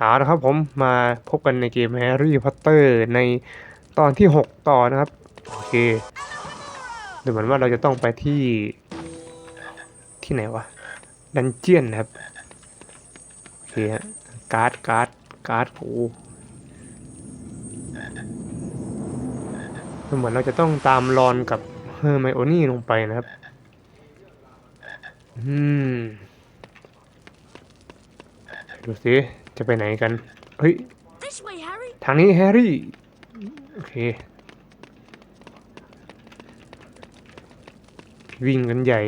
เอาละครับผมมาพบกันในเกมแฮร์รี่พอตเตอร์ในตอนที่ 6 ต่อนะครับ โอเคดูเหมือนว่าเราจะต้องไปที่ที่ไหนวะ ดันเจียนนะครับ โอเคฮะการ์ดการ์ดการ์ดโอ้ดูเหมือนเราจะต้องตามรอนกับเฮอร์ไมโอนี่ลงไปนะครับ อืมดูสิ จะไปไหนกัน เฮ้ย This way, Harry. ทางนี้แฮร์รี่ โอเค วิ่งกันใหญ่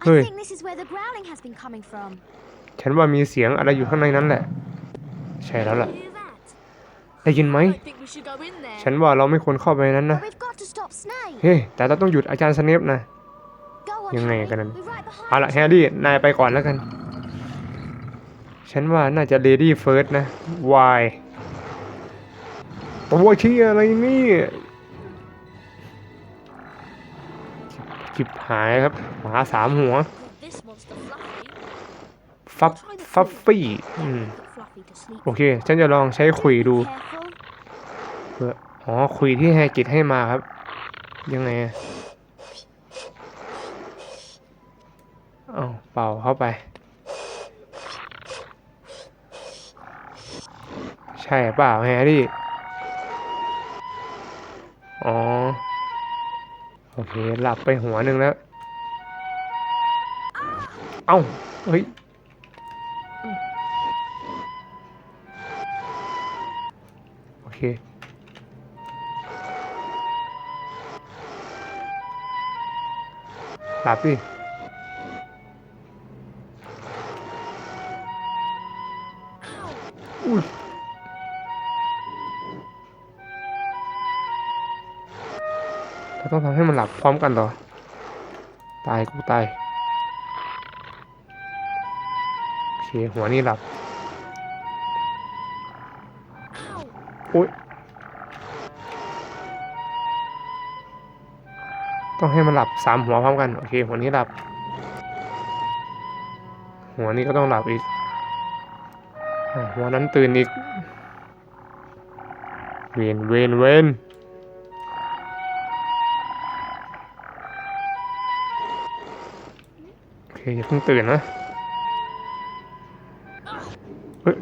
I Hey. think this is where the growling has been coming from. ฉันว่ามีเสียงอะไรอยู่ข้างในนั้นแหละ ใช่แล้วล่ะ Hear that? ได้ยินไหม I think we should go in there. ฉันว่าเราไม่ควรเข้าไปนั้นนะ But we've got to stop Snape. เฮ้ย แต่เราต้องหยุดอาจารย์สเนปนะ Go on, ยังไง Harry. กันนั้น We're right behind เอาละ you. แฮร์รี่ นายไปก่อนแล้วกัน ฉันว่าน่าจะเลดี้เฟิร์สนะวายตัวชี้ยอะไรนี่จิบหายครับหมาสามหัว This monster Fluffy. ฟับฟัฟฟี่อืม Put Fluffy to sleep. โอเค ฉันจะลองใช้ขุยดู Careful. เพื่ออ๋อขุยที่แฮกิตให้มาครับ ยังไงอะ เอาเป่าเข้าไป ใช่เปล่าแฮร์รี่ อ๋อ โอเค หลับไปหัวหนึ่งแล้ว เอ้า เฮ้ยโอเคหลับดิ ต้องทำให้มันหลับพร้อมกันต่อตายกูตาย โอเค หัวนี่หลับ Ow. อุ้ยต้องให้มันหลับสามหัวพร้อมกัน โอเค หัวนี้หลับ หัวนี้ก็ต้องหลับอีก หัวนั้นตื่นอีก เวนเวนเวน เคอย่าเพิ่งตื่นนะเฮ้ย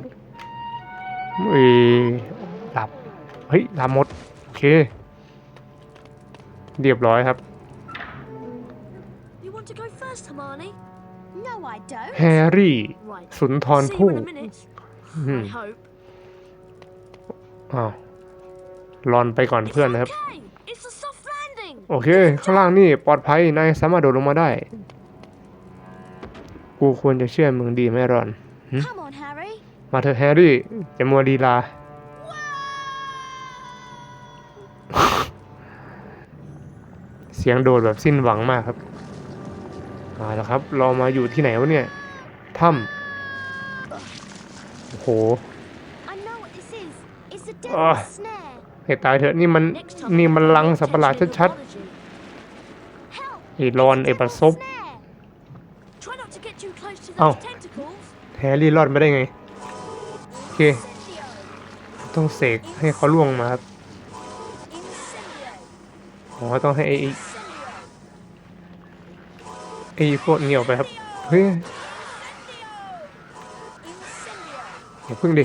เฮ้ยหลับ เฮ้ยหลับหมด โอเค เรียบร้อยครับ You want to go first, Hermione? No, I don't. แฮร์รี่ Right. สุนทร See you ภู่ in a minute. อืม I hope. อ้าวรอนไปก่อน It's เพื่อนนะครับ okay. It's a soft landing. โอเค ข้างล่างนี่ปลอดภัยนายสามารถโดดลงมาได้ กูควรจะเชื่อมึงดีไหมรอน Come on, Harry. มาเถอะแฮร์รี่อย่ามัวดีลา เสียงโดดแบบสิ้นหวังมากครับมาแล้วครับ เรามาอยู่ที่ไหนวะเนี่ย ถ้ำโอ้โห I know what this is. It's the Ah. devil's snare. ให้ตายเถอะนี่มัน Next time นี่มัน you ลัง pay สัตว์ประหลาด attention to ชัด mythology. Help! ๆไอ้รอนไอ้ประซบ Snare. Try not to get เอ้าแฮร์รี่รอดมาได้ไง โอเค ต้องเสกให้เขาล่วงมาครับโอ๋อต้องให้ไอ้ไอ้พวกเหนียวไปครับ เฮ้ยอย่าพึ่งดิ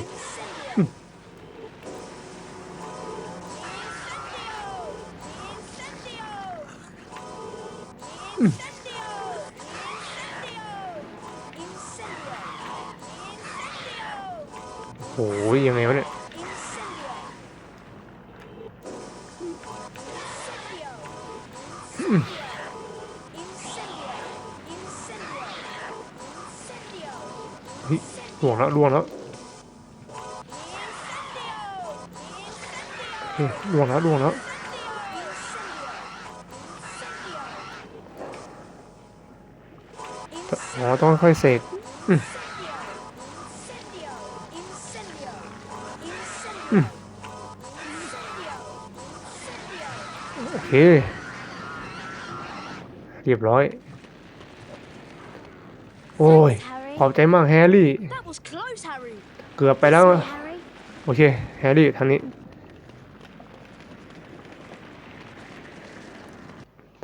ล่วงแล้วล่วงแล้วล่วงแล้วล่วงแล้วอ๋อต้องค่อยเสกโอเค เรียบร้อย โอ้ย ขอบใจมากแฮร์รี่ That was close, Harry. เกือบไปแล้ว See, Harry. โอเค แฮร์รี่ทางนี้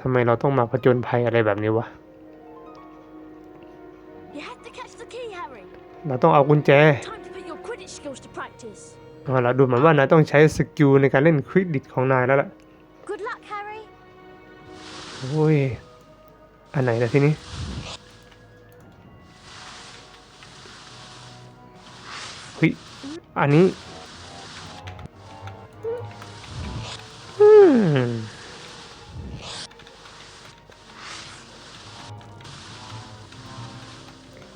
ทำไมเราต้องมาผจญภัยอะไรแบบนี้วะ You have to catch the key, Harry. เราต้องเอากุญแจ Time to put your Quidditch skills to practice. เอาละดูเหมือนว่านายต้องใช้สกิลในการเล่นควิดดิชของนายแล้วล่ะ Good luck, Harry. โอ้ย อันไหนล่ะทีนี้ เฮ้ยอันนี้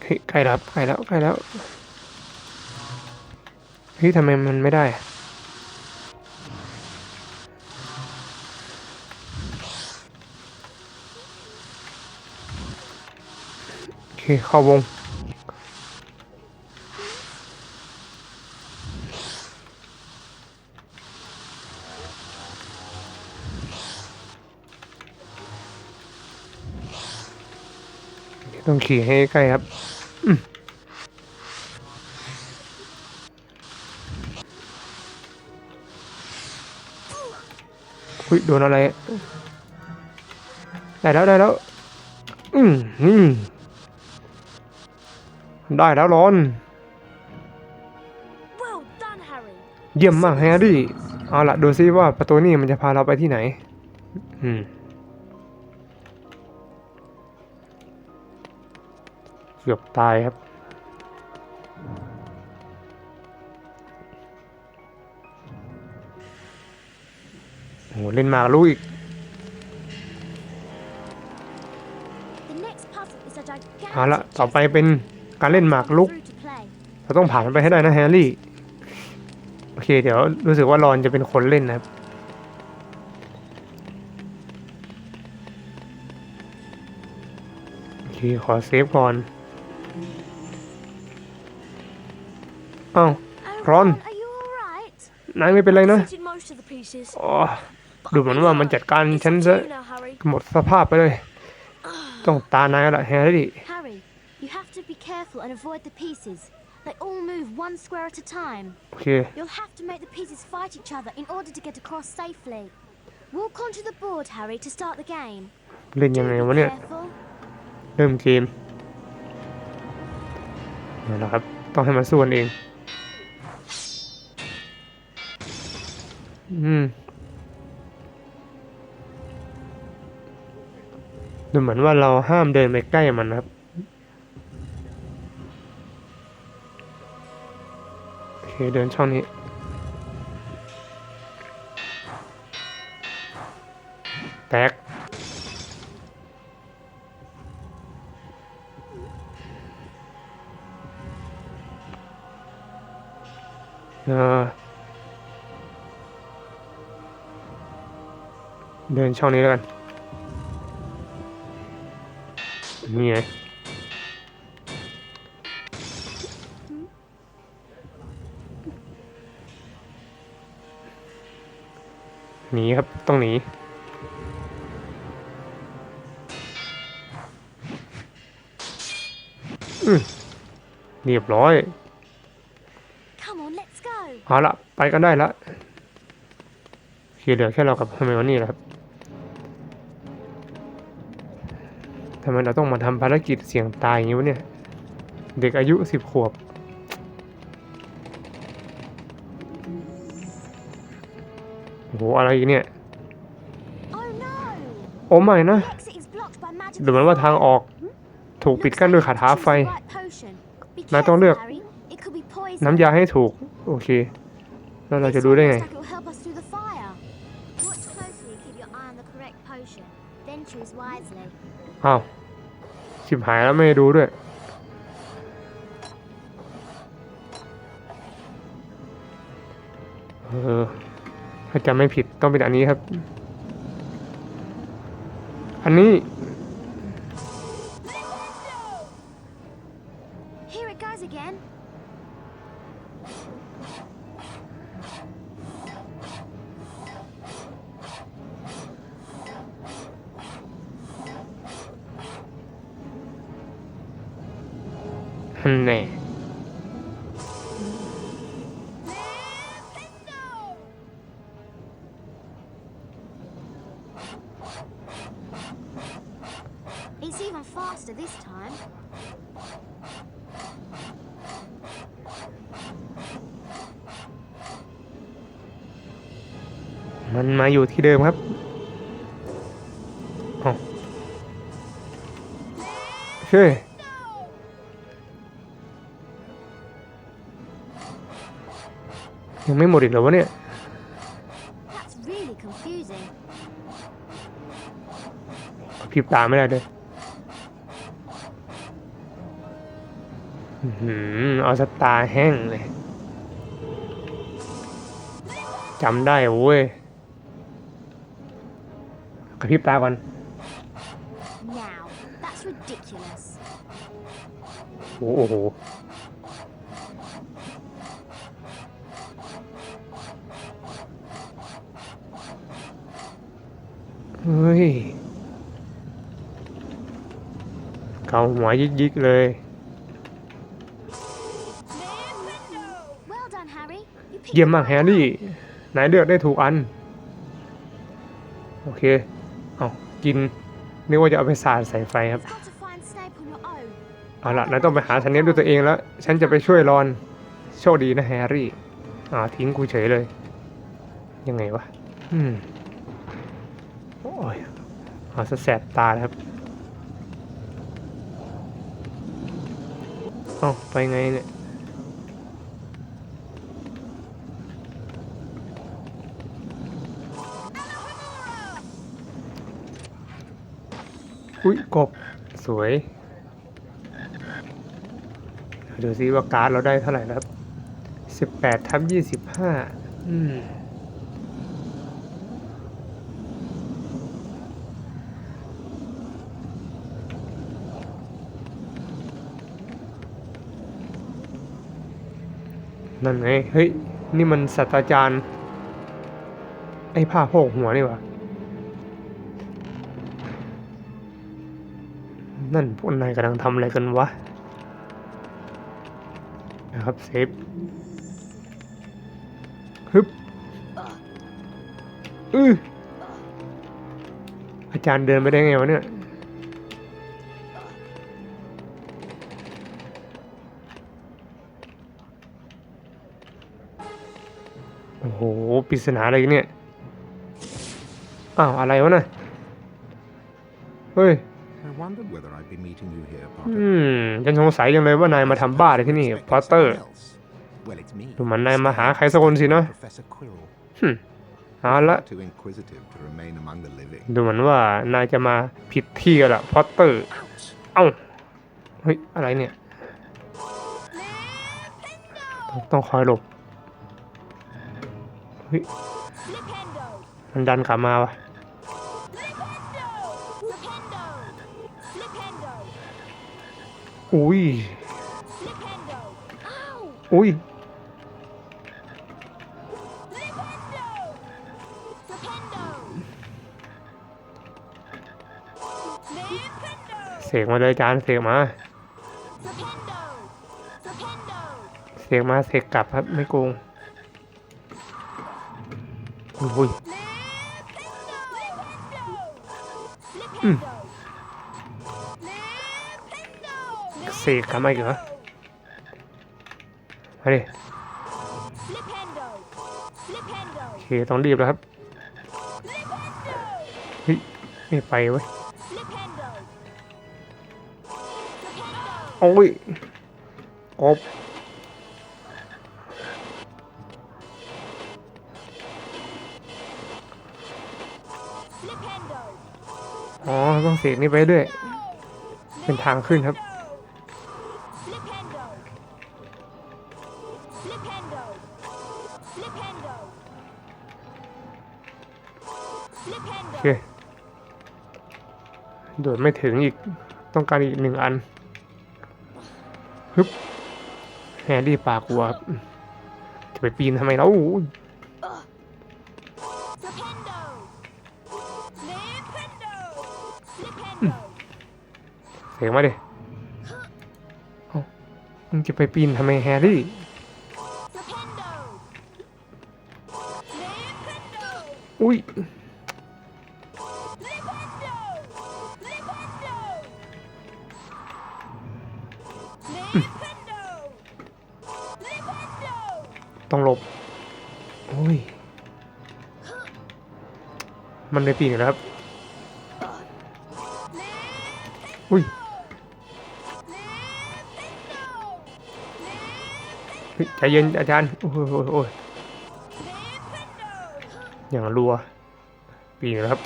เฮ้ยใกล้แล้วใกล้แล้วใกล้แล้วเฮ้ยทำไมมันไม่ได้โอเคเข้าวง ขี่ให้ใกล้ครับอืมอุ้ยโดนอะไร ได้แล้วได้แล้ว อืมนี่ได้แล้วร้อน Well done, Harry. เยี่ยมมากแฮร์รี่ เอาละดูซิว่าประตูนี่มันจะพาเราไปที่ไหน อืม เกือบตายครับโอ้โหเล่นหมากรู้อีก The next puzzle is a gigantic เอาละ chess ต่อไปเป็นการเล่นหมากลุก through to play. เราต้องผ่านมันไปให้ได้นะแฮร์รี่ โอเค เดี๋ยวรู้สึกว่ารอนจะเป็นคนเล่นนะครับโอเคขอเซฟก่อน อ้าว Oh, Ron. are you all right? นายไม่เป็นไรนะ Completed most of the pieces. อ๋อ ดูเหมือนว่ามันจัดการ It's ฉัน up จะ to you now, Harry. หมดสภาพไปเลย ต้องตานายแล้วล่ะแฮร์รี่ Harry, you have to be careful and avoid the pieces. They all move one square at a time. โอเค You'll have to make the pieces fight each other in order to get across safely. Walk onto the board, Harry, to start the game. เล่นยังไง Do วะ be เนี่ย careful. เริ่มเกมนี่แหละครับ ต้องให้มันสู้กันเอง อืมดูเหมือนว่าเราห้ามเดินไปใกล้มันนะครับโอเคเดินช่องนี้ เดินช่องนี้แล้วกันนี่ไงหนีครับ ต้องหนีอืมเรียบร้อย Come on, let's go. เอาละไปกันได้ละโอเคเหลือแค่เรากับเฮอร์ไมโอนี่แหละครับ ทำไมเราต้องมาทำภารกิจเสี่ยงตายอย่างนี้วะเนี่ย เด็กอายุสิบขวบ โอ้โห อะไรอีกเนี่ย Oh no! โอ้ไม่นะ The exit is blocked by magic. ดูเหมือนว่าทางออกถูกปิดกั้นด้วยคาถาไฟนายต้องเลือกน้ำยาให้ถูก โอเค แล้วเราจะรู้ได้ไง Watch closely, keep your eye on the correct potion. Then choose wisely. อ้าว ชิบหายแล้วไม่ดูด้วย เออ ถ้าจำไม่ผิดต้องเป็นอันนี้ครับ อันนี้ มันมาอยู่ที่เดิมครับเอาเฮ้ยยังไม่หมดอีกเหรอวะเนี่ย That's really confusing. พริบตาไม่ได้เลยอื้อหือเอาสตาร์แห้งเลยจำได้เว้ย กระพริบตาก่อน Now, that's ridiculous. โอ้โห เฮ้ย เกาหัวยิกๆเลย Well done, Harry. You picked เยี่ยม the มาก right แฮร์รี่ นายเลือกได้ถูกอัน โอเค เอากินนึกว่าจะเอาไปสาดใส่ไฟครับ You've got to find Snape on your own. เอาละนายต้องไปหาสันเนฟด้วยตัวเองแล้ว ฉันจะไปช่วยรอน โชคดีนะแฮร์รี่ อ่าทิ้งกูเฉยเลย ยังไงวะ อืม โอ้ยเอาซะแสบตาเลยครับเอ้าไปไงเนี่ย อุ้ยกบสวยดูซิว่าการ์ดเราได้เท่าไหร่แล้วครับสิบแปดทับยี่สิบห้าอืมนั่นไง เฮ้ย นี่มันศาสตราจารย์ ไอ้ผ้าโพกหัวนี่หวะ นั่นพวกนายกำลังทำอะไรกันวะ นะครับเซฟฮึบอืออาจารย์เดินไปได้ไงวะเนี่ยโอ้โหปริศนาอะไรเนี่ย อ้าว อะไรวะน่ะเฮ้ย I wondered whether I'd be meeting you here, อื Potter. มฉันสงสัยยังเลยว่านายมาทำบ้าอะไรที่นี่พอตเตอร์ Well, it's me. ดูเหมือนนายมาหาใครสักคนสินะ Professor Quirrell. หึเอาละ Too inquisitive to remain among the living. ดูเหมือนว่านายจะมาผิดที่กันละพอตเตอร์ เอ้า เฮ้ย อะไรเนี่ย ต้องต้องคอยหลบ เฮ้ย Flipendo! มันดันกลับมาวะ อุ้ย อุ้ย เสกมาเลยจานเสกมา เสียงมาเสกกลับครับไม่โกงอุ้ย เสกกลับมาอีกเหรอมาดิ Flipendo! Flipendo! โอเคต้องรีบแล้วครับเฮ้ยไม่ไปเว้ย Flipendo! Flipendo! โอ้ยกบ Flipendo! อ๋อต้องเสกนี่ไปด้วย เป็นทางขึ้นครับ โดดไม่ถึงอีกต้องการอีกหนึ่งอันฮึบแฮร์รี่ปากวัวครับจะไปปีนทำไมแล้ว Flipendo! Flipendo! Flipendo! เสกมาดิเอ้ามึงจะไปปีนทำไมแฮร์รี่ Flipendo! Flipendo! อุ้ย ต้องหลบ โอ้ย มันไม่ปีนอีกแล้วครับ อุ้ยใจเย็นอาจารย์ โอ้ยโอ้ยโอ้ยอย่างรัว ปีนอีกแล้วครับ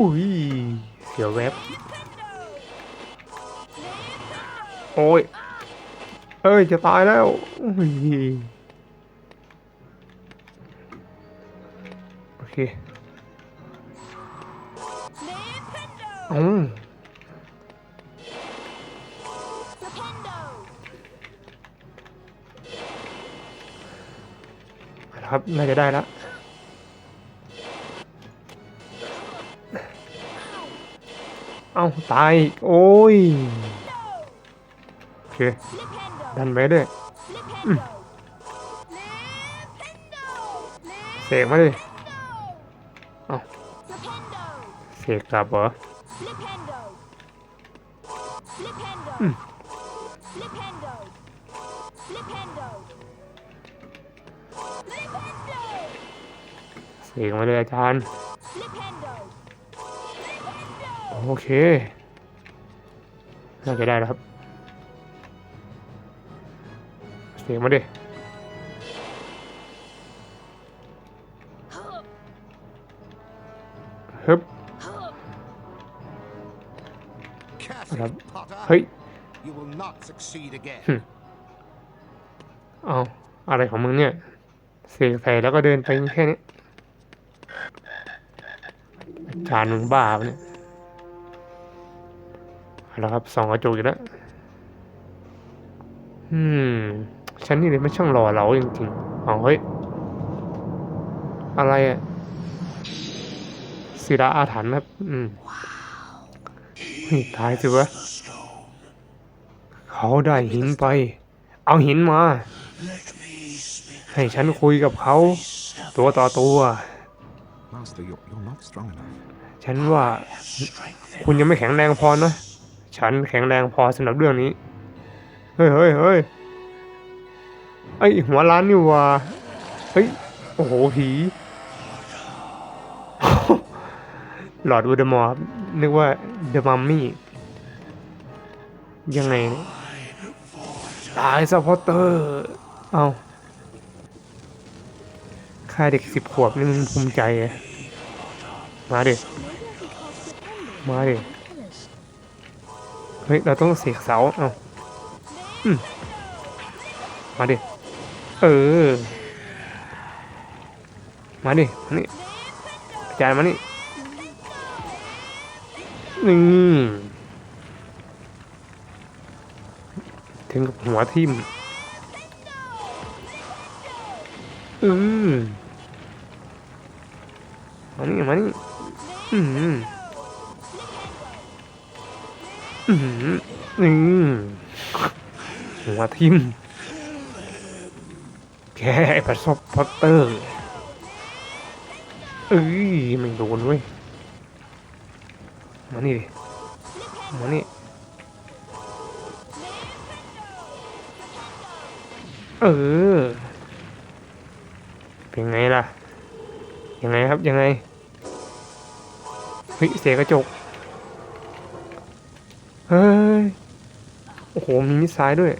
อุ้ย เสียวแวบโอ้ย เอ้ย จะตายแล้วอุ้ยโอเคอืมครับน่าจะได้แล้วเอ้าตาย โอ้ย โอเค ดันไว้ด้วยเสกมาดิเเสกกลับเหรอเสกมาเลยอาจารย์ โอเค น่าจะได้แล้วครับ สียงมาดิฮึบ Curse Hello. it, Potter! เฮ้ย You will not succeed again. เอาอะไรของมึงเนี่ยเสกใส่แล้วก็เดินไปแค่นี้อาจารย์มึงบ้าปะเนี่ยเอาละครับสองกระจกอีกแล้วอืม ฉันนี่เลยไม่ช่างหล่อเหลาจริงๆเอาเฮ้ย อะไรอะศิลาอาถรรพ์ครับ อืมเฮ้ยตายสิวะ เขาได้หินไป เอาหินมา ให้ฉันคุยกับเขา ตัวต่อตัว Master, you're, you're not strong enough. ฉันว่าคุณยังไม่แข็งแรงพอนะ ฉันแข็งแรงพอสำหรับเรื่องนี้ เฮ้ยเฮ้ยเฮ้ย ไอหัวล้านนี่ว่าเฮ้ย โอ้โห ผี หลอดวูดมอร์นึกว่าเดอะมัมมี่ ยังไง ตายซะพอตเตอร์ เอาค่าเด็กสิบขวบนี่มึงภูมิใจอะมาเดิมาเดิเฮ้ย เราต้องเสกเสา เอามมาดิ เออ มาดิมานี่อาจารย์มานี่นี่ถึงกับหัวทิ่มอืมมานี่มานี่อืมอืมนี่หัวทิ่ม แกไอ้ประสบพอตเตอร์เอ้ยไม่โดนเว้ยมานี่ดิมานี่เออ เป็นไงล่ะ ยังไงครับยังไงเฮ้ยเสียกระจก เฮ้ย โอ้โห มีมิสไซล์ด้วย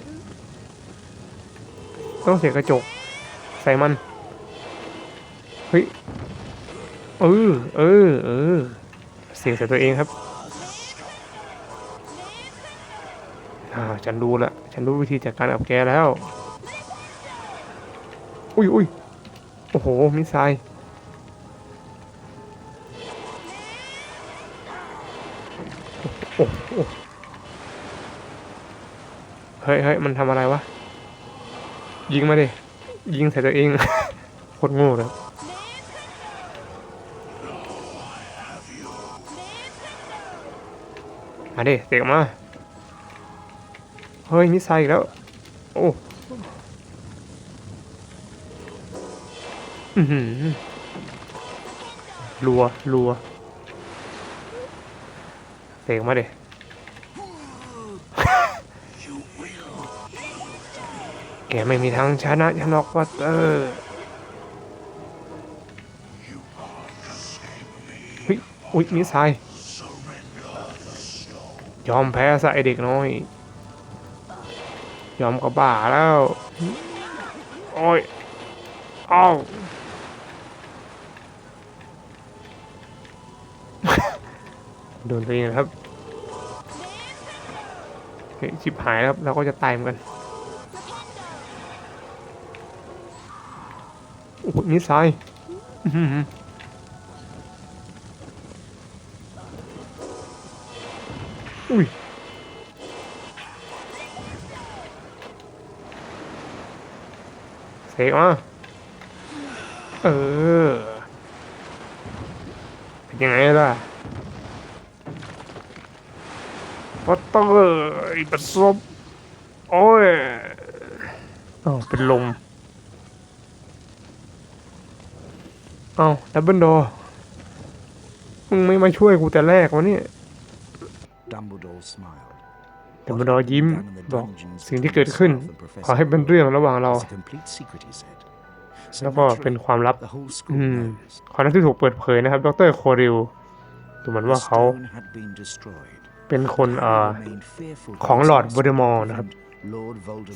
ต้องเสียกระจก ใส่มันเฮ้ยเออเออเออเสียงใส่ตัวเองครับอ่าฉันรู้ละฉันรู้วิธีจัดการกับแกแล้ว อุ้ยอุ้ยโอ้โหมิสไซล์เฮ้ยเฮ้ยมันทำอะไรวะ ยิงมาดิ ยิงใส่ตัวเอง โคตรโง่เลยมาดิเตะมา เฮ้ยมิสไซล์อีกแล้ว โอ้รัวรัวเตะมาเด็ แกไม่มีทางชนะฉันหรอกวัตเตอร์เฮ้ยอุ๊ยมิสไซล์ยอมแพ้ซะไอเด็กน้อย ยอมก็บ้าแล้ว โอ้ยเอ้าโดนตัวเองนะครับเฮ้ยชิบหายแล้วเราก็จะตายเหมือนกัน โอ้โหมิสไซล์อื้อหืออุ้ยเสกมาเออ เป็นยังไงล่ะปัตเตอร์ไอ้ประสบโอ้ยอ๋อเป็นลม เอาดับเบิลดอมึงไม่มาช่วยกูแต่แรกวะเนี่ย Dumbledore smiled. ดับเบิลดอยิ้มบอกสิ่งที่เกิดขึ้น ขอให้เป็นเรื่องระหว่างเรา It's a complete secret, he said. So แล้วก็เป็น naturally, ความลับ the whole อื school ม knows. ความลับที่ถูกเปิดเผยนะครับ ดรโคริลดูเหมือน The ว่าเขา stone had been destroyed. เป็นคนเอ่อ Harry remained fearful to ของหลอร์ด his วอ last เดมอร์นะครับ prevent Lord Voldemort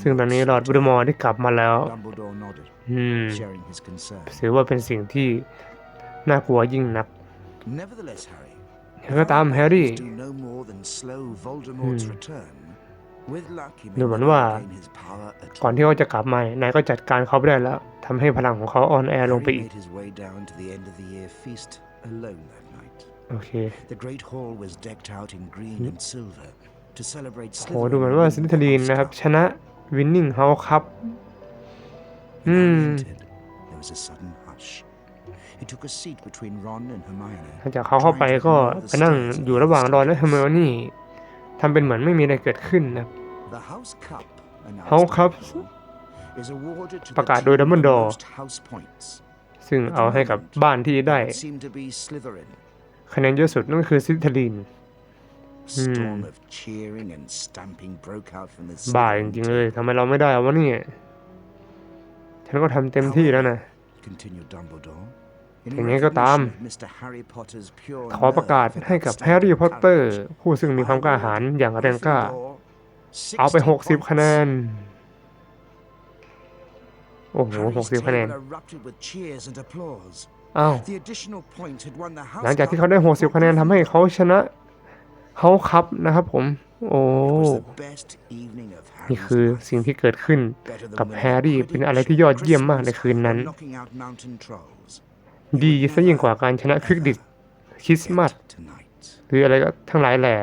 ซึ่งตอนนี้หลอร์ดวอเดมอร์ได้กลับมาแล้ว Dumbledore nodded, อืม sharing his concern. ถือว่าเป็นสิ่งที่น่ากลัวยิ่งนัก Nevertheless, Harry, ยังไงก็ตามแฮร์รี่ do no more than slow Voldemort's Hmm. return. With luck, he ดู may เหมือน never ว่า regain his power at ก่อน all. ที่เขาจะกลับมานายก็จัดการเขาไม่ได้แล้วทำให้พลังของเขาอ่อนแอลงไป Harry อีก made his way down to the end of the year feast alone that night. โอเค The great hall was decked out in green and silver to celebrate โหดูเหมือน Slytherin ว่า winning ซิ the ลิทลีน House นะครับ Cup. ชนะวินนิ่งเฮาส์ครับ When Harry Hmm. entered, there was a sudden hush. He took a seat between Ron and Hermione. หลังจากเขาเข้าไปก็ไปนั่งอยู่ระหว่างรอนและเฮอร์เมโอนี่ทำเป็นเหมือนไม่มีอะไรเกิดขึ้นนะครับ The House Cup, announced House Cup Dumbledore, is awarded to ประ the กาศโดย team with the Dumbledore most house points. ซึ่งเอาให้กับบ้านที่ได้ It seemed to be Slytherin. คะแนนเยอะสุดนั่นก็คือซิลิทลีน บ้าจ Slytherin ริงๆเลยทำไมเราไม่ได้วะเนี่ยฉันก็ทำเต็มที่แล้วนะ continued Dumbledore. In อย่างนี้ก็ตาม recognition of Mr. Harry Potter's pure ขอประกาศ nerve and ให้กับ outstanding แฮร์รี่พอตเตอร์ character, ผู้ซึ่งมีความกล้าหาญอย่างแรงกล้า Gryffindor, เอาไป60 60 คะแนน โอ้โห Harry's 60 คะแนน table erupted with cheers and applause. อ้าว The additional point had won the House หลังจากที่ Cup เขาได้ for 60 คะแนนทำให้เขาชนะ เฮาคัพนะครับผม โอ้ นี่คือสิ่งที่เกิดขึ้นกับแฮร์รี่เป็นอะไรที่ยอดเยี่ยมมากในคืนนั้น ดีซะยิ่งกว่าการชนะควิกดิชคริสต์มาสหรืออะไรก็ทั้งหลายแหล่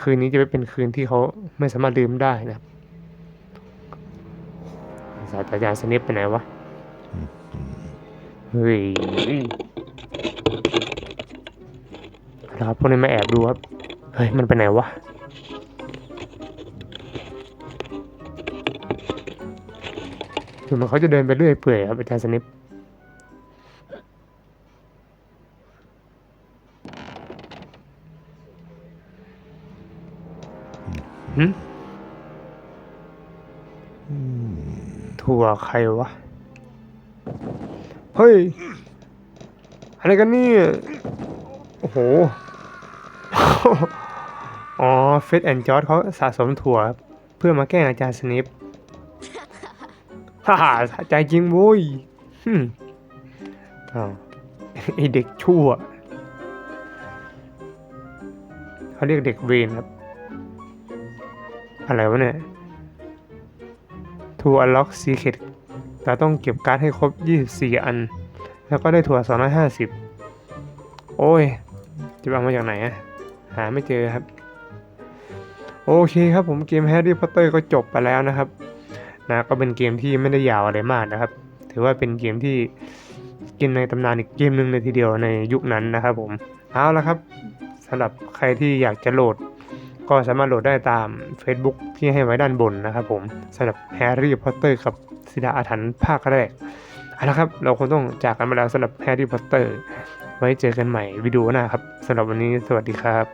คืนนี้จะไม่เป็นคืนที่เขาไม่สามารถลืมได้นะครับศาสตราจารย์สนิปไปไหนวะ เฮ้ยเอาละ ครับพวกนี้มาแอบดูครับ เฮ้ย มันไปไหนวะดูเหมันเขาจะเดินไปเรื่อยเปื่อยครับอาจารย์สนิปหึถั่วใครวะ เฮ้ย อะไรกันเนี่ยโอ้โห อ๋อเฟสแอนจอร์ดเขาสะสมถั่ว เพื่อมาแกล้งอาจารย์สนิปฮ่าฮ่าใจจริงโว้ยหึมอ้าวไอเด็กชั่ว เขาเรียกเด็กเวนครับ อะไรวะเนี่ย To unlock secret เราต้องเก็บการ์ดให้ครบ 24 อัน แล้วก็ได้ถั่ว 250 โอ้ย จะเอามาจากไหนอะ หาไม่เจอครับ โอเคครับผมเกมแฮร์รี่พอตเตอร์ก็จบไปแล้วนะครับนะก็เป็นเกมที่ไม่ได้ยาวอะไรมากนะครับ ถือว่าเป็นเกมที่เกมในตำนานอีกเกมหนึ่งเลยทีเดียวในยุคนั้นนะครับผมเอาละครับสำหรับใครที่อยากจะโหลด ก็สามารถโหลดได้ตาม Facebook ที่ให้ไว้ด้านบนนะครับผมสำหรับแฮร์รี่พอตเตอร์กับศิลาอาถรรพ์ภาคแรกเอาละครับ เราคงต้องจากกันไปแล้วสำหรับแฮร์รี่พอตเตอร์ ไว้เจอกันใหม่วิดีโอหน้าครับสำหรับวันนี้สวัสดีครับ